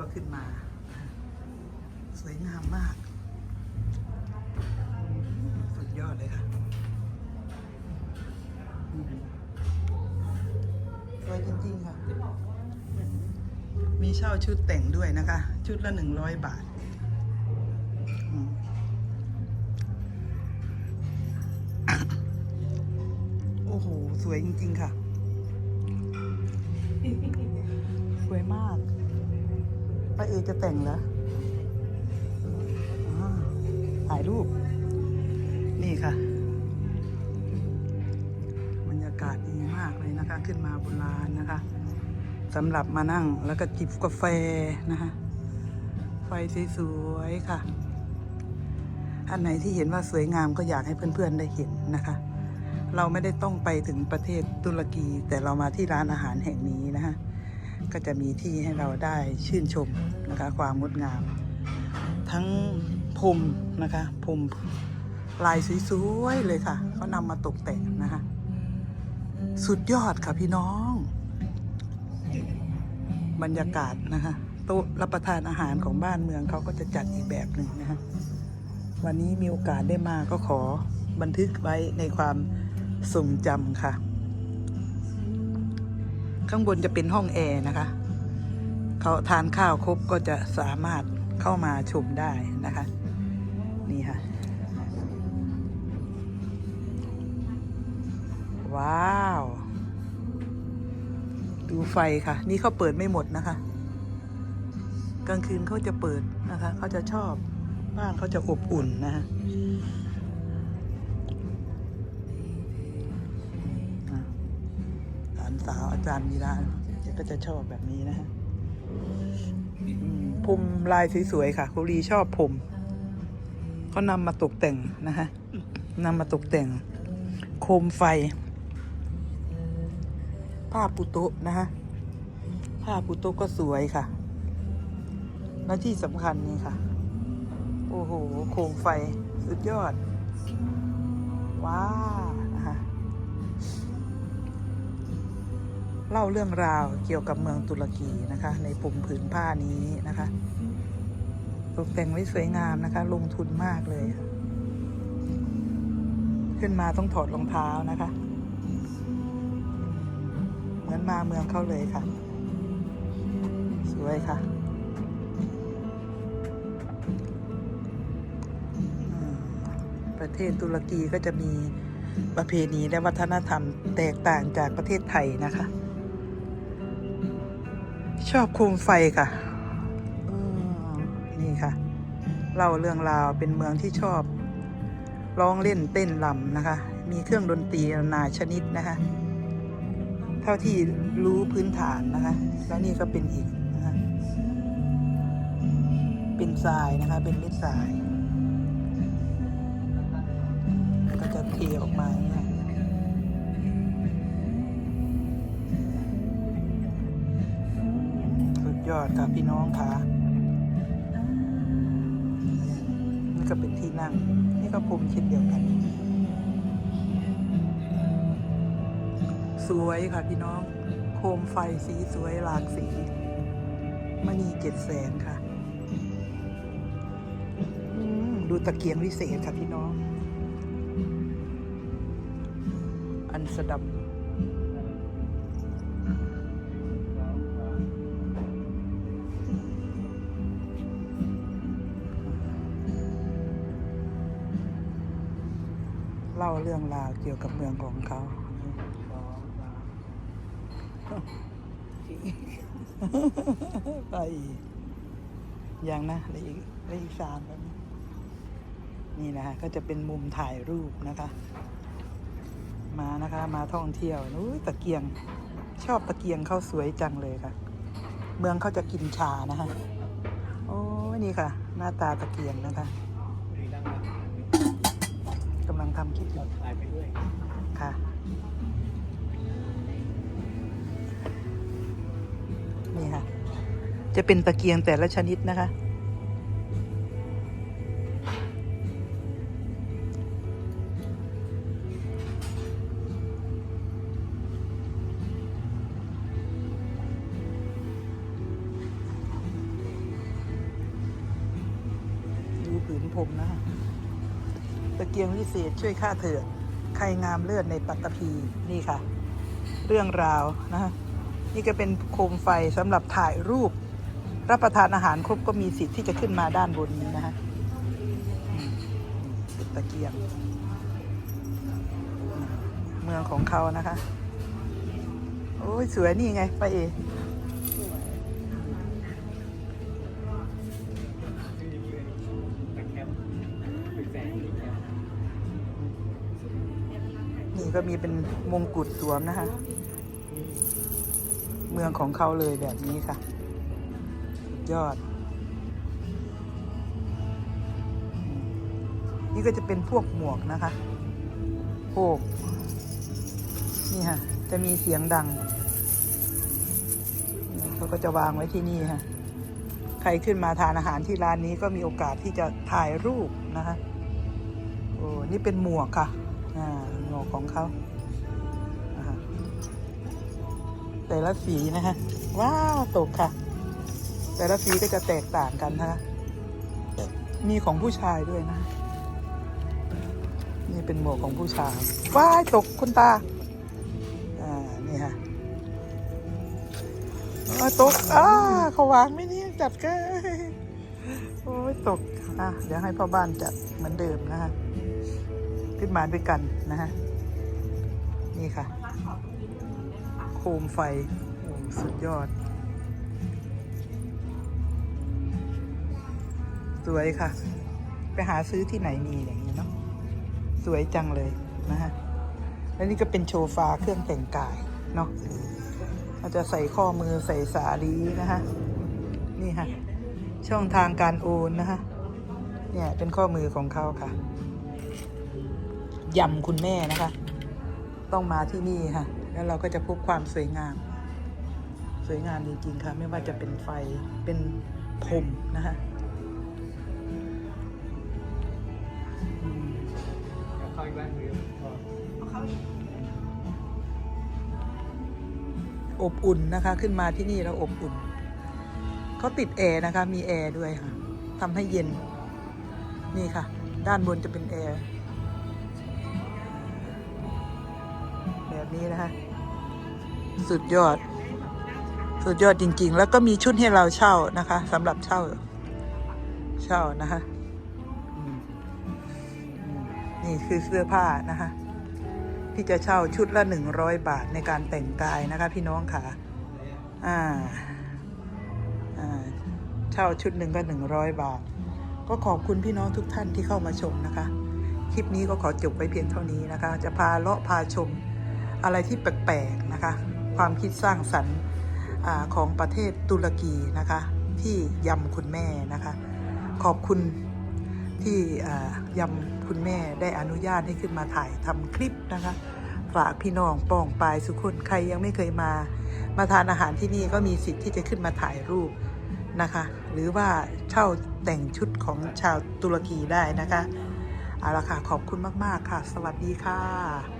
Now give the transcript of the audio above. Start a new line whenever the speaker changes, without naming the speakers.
ก็ขึ้นมา สวยงามมาก สุดยอดเลยค่ะสวยจริงๆค่ะ มีเช่าชุดแต่งด้วยนะคะ ชุดละหนึ่งร้อยบาทโอ้โห สวยจริง ๆ ค่ะ สวยมาก ป้าเอจะแต่งเหรอถ่ายรูป นี่ค่ะ บรรยากาศดีมากเลยนะคะ ขึ้นมาบนลานนะคะสำหรับมานั่งแล้วก็จิบกาแฟนะคะ ไฟสวยๆค่ะ อันไหนที่เห็นว่าสวยงามก็อยากให้เพื่อนๆได้เห็นนะคะ เราไม่ได้ต้องไปถึงประเทศตุรกี แต่เรามาที่ร้านอาหารแห่งนี้นะคะ ก็จะมีที่ให้เราได้ชื่นชมนะคะ ความงดงาม ทั้งพรมนะคะพรมลายสวยๆเลยค่ะเขานำมาตกแต่งนะคะ สุดยอดค่ะพี่น้อง บรรยากาศนะคะโต๊ะรับประทานอาหารของบ้านเมืองเขาก็จะจัดอีกแบบหนึ่งนะคะวันนี้มีโอกาสได้มาก็ขอบันทึกไว้ในความทรงจำค่ะ ข้างบนจะเป็นห้องแอร์นะคะ เขาทานข้าวครบก็จะสามารถเข้ามาชมได้นะคะ นี่ค่ะ ว้าว ดูไฟค่ะ นี่เขาเปิดไม่หมดนะคะ กลางคืนเขาจะเปิดนะคะ เขาจะชอบบ้านเขาจะอบอุ่นนะคะ สาวอาจารย์มีราแกก็จะชอบแบบนี้นะฮะอืมพรมลายสวยๆค่ะคุรีชอบผมเขานำมาตกแต่งนะคะนำมาตกแต่ง โคมไฟ ผ้าปุโตะนะคะผ้าปุโตะก็สวยค่ะ และที่สำคัญนี่ค่ะ โอ้โห โคมไฟ สุดยอด ว้า เล่าเรื่องราวเกี่ยวกับเมืองตุรกีนะคะ ในปุ่มผืนผ้านี้นะคะ ตกแต่งไว้สวยงามนะคะ ลงทุนมากเลยค่ะขึ้นมาต้องถอดรองเท้านะคะ เหมือนมาเมืองเขาเลยค่ะ สวยค่ะประเทศตุรกีก็จะมีประเพณีและวัฒนธรรมแตกต่างจากประเทศไทยนะคะ ชอบโคมไฟค่ะนี่ค่ะเล่าเรื่องราวเป็นเมืองที่ชอบร้องเล่นเต้นรำนะคะ มีเครื่องดนตรีนานาชนิดนะคะ เท่าที่รู้พื้นฐานนะคะ แล้วนี่ก็เป็นอีกนะคะเป็นทรายนะคะ เป็นเม็ดทราย ก็จะเทออกมาเนี่ย ยอดค่ะพี่น้องค่ะนี่ก็เป็นที่นั่ง นี่ก็ภูมิเช่นเดียวกัน สวยค่ะพี่น้อง โคมไฟสีสวยหลากสีมณีเจ็ดแสนค่ะดูตะเกียงวิเศษค่ะพี่น้อง อันสดับ เล่าเรื่องราวเกี่ยวกับเมืองของเขาไปอีกอย่างนะเลยอีกเลยอีกสามแบบนี้นี่นะคะก็จะเป็นมุมถ่ายรูปนะคะ มานะคะมาท่องเที่ยวนู้ยตะเกียงชอบตะเกียงเขาสวยจังเลยค่ะ เมืองเขาจะกินชานะคะโอ้นี่ค่ะ หน้าตาตะเกียงนะคะำคิ
ดถึง
ค่ะ นี่ค่ะ จะเป็นตะเกียงแต่ละชนิดนะคะ ดูผืนผมนะ เกียงวิเศษช่วยฆ่าเถื่อนใครงามเลือดในปัตตภีนี่ค่ะ เรื่องราวนะะนี่ก็เป็นโคมไฟสำหรับถ่ายรูป รับประทานอาหารครบก็มีสิทธิ์ที่จะขึ้นมาด้านบนนี้นะคะเป็นตะเกียง เมืองของเขานะคะ โอ้ยสวยนี่ไงไปเอ ก็มีเป็นมงกุฎสวมนะคะ เมืองของเขาเลยแบบนี้ค่ะ ยอด นี่ก็จะเป็นพวกหมวกนะคะพวกนี่ค่ะ จะมีเสียงดังเขาก็จะวางไว้ที่นี่ค่ะ ใครขึ้นมาทานอาหารที่ร้านนี้ก็มีโอกาสที่จะถ่ายรูปนะคะ โอ้ นี่เป็นหมวกค่ะ อ่า หมวกของเขาแต่ละสีนะคะว้าว ตกค่ะ แต่ละสีก็จะแตกต่างกันนะคะมีของผู้ชายด้วยนะ นี่เป็นหมวกของผู้ชาย ว้าย ตกคุณตา อ่า นี่ค่ะอ้าตก อ้าเขาวางไม่นี่จัดก็โอ้ยตก อะ เดี๋ยวให้พ่อบ้านจัดเหมือนเดิมนะคะ ขึ้นมาด้วยกันนะฮะ นี่ค่ะ โคมไฟโอ้สุดยอด สวยค่ะ ไปหาซื้อที่ไหนมีอย่างนี้เนาะสวยจังเลยนะฮะ แล้วนี่ก็เป็นโชฟาเครื่องแต่งกายเนาะเราจะใส่ข้อมือใส่สาลีนะฮะ นี่ค่ะ ช่องทางการโอนนะคะเนี่ยเป็นข้อมือของเขาค่ะ ยำคุณแม่นะคะ ต้องมาที่นี่ค่ะ แล้วเราก็จะพบความสวยงาม สวยงามจริงๆค่ะ ไม่ว่าจะเป็นไฟเป็นผมนะคะอืมอบอุ่นนะคะ ขึ้นมาที่นี่แล้วอบอุ่นเขาติดแอร์นะคะ มีแอร์ด้วยค่ะทำให้เย็น นี่ค่ะ ด้านบนจะเป็นแอร์ นี้นะคะ สุดยอด สุดยอดจริง ๆ แล้วก็มีชุดให้เราเช่านะคะสำหรับเช่า เช่านะคะนี่คือเสื้อผ้านะคะ ที่จะเช่าชุดละหนึ่งร้อยบาทในการแต่งกายนะคะ พี่น้องค่ะ อ่า อ่า เช่าชุดหนึ่งก็หนึ่งร้อยบาท ก็ขอบคุณพี่น้องทุกท่านที่เข้ามาชมนะคะ คลิปนี้ก็ขอจบไว้เพียงเท่านี้นะคะ จะพาเลาะพาชม อะไรที่แปลกๆนะคะ ความคิดสร้างสรรค์ของประเทศตุรกีนะคะ ที่ยำคุณแม่นะคะ ขอบคุณที่ยำคุณแม่ได้อนุญาตให้ขึ้นมาถ่ายทำคลิปนะคะฝากพี่น้องป้องปายสุคนใครยังไม่เคยมา มาทานอาหารที่นี่ก็มีสิทธิ์ที่จะขึ้นมาถ่ายรูปนะคะ หรือว่าเช่าแต่งชุดของชาวตุรกีได้นะคะเอาละค่ะขอบคุณมาก ๆ ค่ะ สวัสดีค่ะ